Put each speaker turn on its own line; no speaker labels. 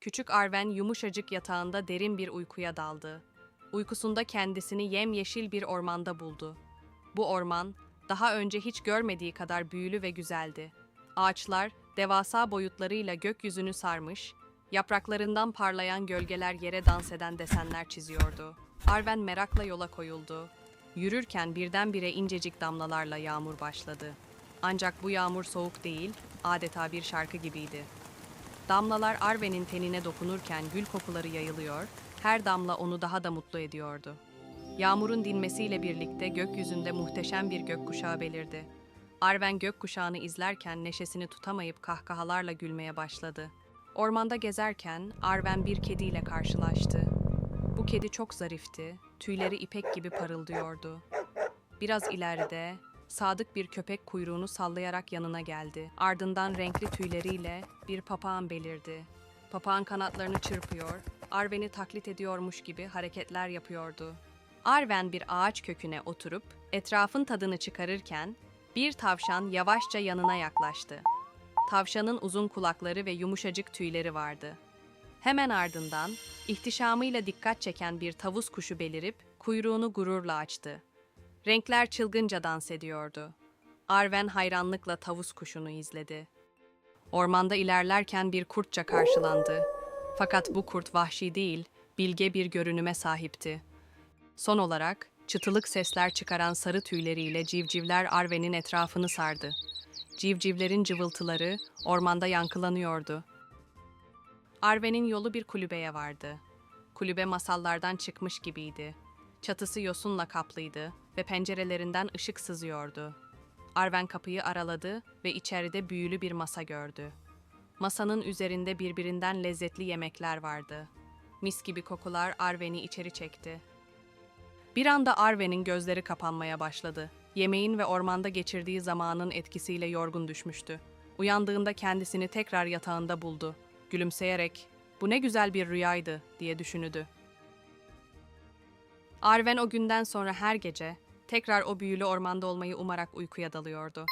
Küçük Arven yumuşacık yatağında derin bir uykuya daldı. Uykusunda kendisini yemyeşil bir ormanda buldu. Bu orman, daha önce hiç görmediği kadar büyülü ve güzeldi. Ağaçlar, devasa boyutlarıyla gökyüzünü sarmış, yapraklarından parlayan gölgeler yere dans eden desenler çiziyordu. Arven merakla yola koyuldu. Yürürken birdenbire incecik damlalarla yağmur başladı. Ancak bu yağmur soğuk değil, adeta bir şarkı gibiydi. Damlalar Arven'in tenine dokunurken gül kokuları yayılıyor, her damla onu daha da mutlu ediyordu. Yağmurun dinmesiyle birlikte gökyüzünde muhteşem bir gökkuşağı belirdi. Arven gökkuşağını izlerken neşesini tutamayıp kahkahalarla gülmeye başladı. Ormanda gezerken Arven bir kediyle karşılaştı. Bu kedi çok zarifti, tüyleri ipek gibi parıldıyordu. Biraz ileride sadık bir köpek kuyruğunu sallayarak yanına geldi. Ardından renkli tüyleriyle bir papağan belirdi. Papağan kanatlarını çırpıyor, Arven'i taklit ediyormuş gibi hareketler yapıyordu. Arven bir ağaç köküne oturup etrafın tadını çıkarırken bir tavşan yavaşça yanına yaklaştı. Tavşanın uzun kulakları ve yumuşacık tüyleri vardı. Hemen ardından ihtişamıyla dikkat çeken bir tavus kuşu belirip kuyruğunu gururla açtı. Renkler çılgınca dans ediyordu. Arven hayranlıkla tavus kuşunu izledi. Ormanda ilerlerken bir kurtça karşılandı. Fakat bu kurt vahşi değil, bilge bir görünüme sahipti. Son olarak çıtılık sesler çıkaran sarı tüyleriyle civcivler Arven'in etrafını sardı. Civcivlerin cıvıltıları ormanda yankılanıyordu. Arven'in yolu bir kulübeye vardı. Kulübe masallardan çıkmış gibiydi. Çatısı yosunla kaplıydı ve pencerelerinden ışık sızıyordu. Arven kapıyı araladı ve içeride büyülü bir masa gördü. Masanın üzerinde birbirinden lezzetli yemekler vardı. Mis gibi kokular Arven'i içeri çekti. Bir anda Arven'in gözleri kapanmaya başladı. Yemeğin ve ormanda geçirdiği zamanın etkisiyle yorgun düşmüştü. Uyandığında kendisini tekrar yatağında buldu. Gülümseyerek, "Bu ne güzel bir rüyaydı." diye düşündü. Arven o günden sonra her gece tekrar o büyülü ormanda olmayı umarak uykuya dalıyordu.